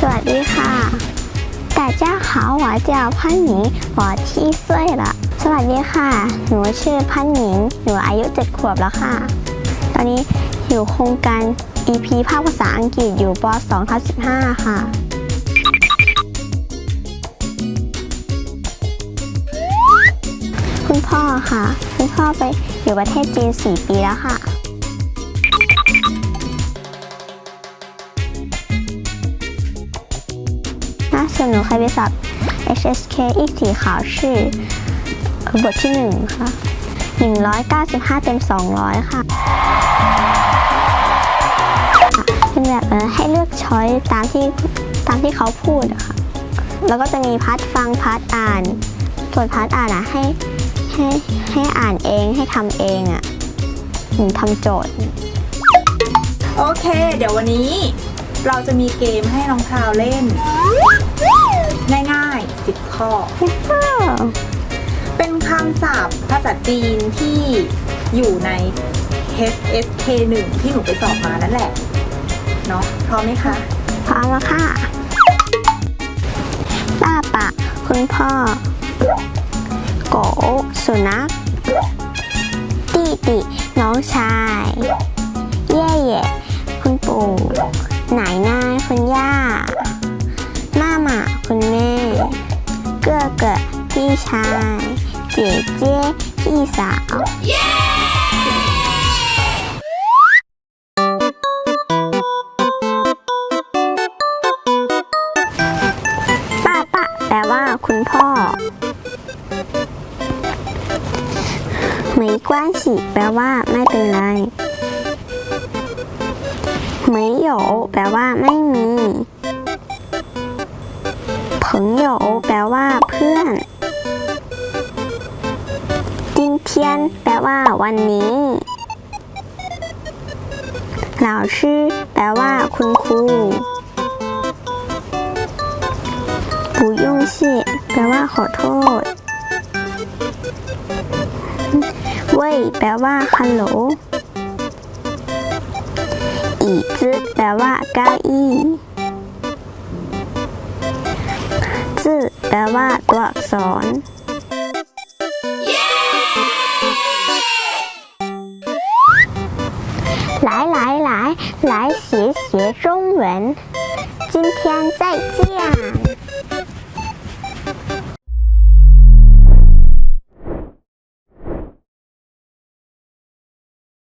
สวัสดีค่ะ大家好我叫潘宁我七岁了สวัสดีค่ะ หนูชื่อพันหนิง หนูอายุเจ็ดขวบแล้วค่ะ ตอนนี้อยู่โครงการ EP ภาคภาษาอังกฤษอยู่ป .2 ทับ15 ค่ะ คุณพ่อค่ะ คุณพ่อไปอยู่ประเทศจีน 4 ปีแล้วค่ะ ล่าสุดหนูเคยไปสอบ HSK อีกสี่考试เอ่อบทที่ 1 ค่ะ 195 เต็ม 200 ค่ะเป็นแบบเออให้เลือกช้อยตามที่ตามที่เขาพูดค่ะ แล้วก็จะมีพาร์ทฟังพาร์ทอ่าน ส่วนพาร์ทอ่านอะให้ให้ให้อ่านเองให้ทำเองอะหนูทำโจทย์ โอเค เดี๋ยววันนี้เราจะมีเกมให้น้องพราวเล่น ๆ10ข้อเป็นคำศัพท์ภาษาจีนที่อยู่ใน HSK 1ที่หนูไปสอบมานั่นแหละ เนาะพร้อมไหมคะ พร้อมแล้วค่ะป้าปะคุณพ่อ โกสุนัขตีติน้องชาย พี่ชาย เจเจพี่สาว ป้าป้าแปลว่าคุณพ่อไม่กว้านฉีแปลว่าไม่เป็นไรไม่หยแปลว่าไม่มีผงหยแปลว่าเพื่อน 天แปลว่าวันนี้老师แปลว่าคุณครู 不用谢แปลว่าขอโทษเว่ยแปลว่าฮัลโหลอีจื้อแปลว่าเก้าอี้จื้อแปลว่าตัวอักษร 来来来来学学中文，今天再见。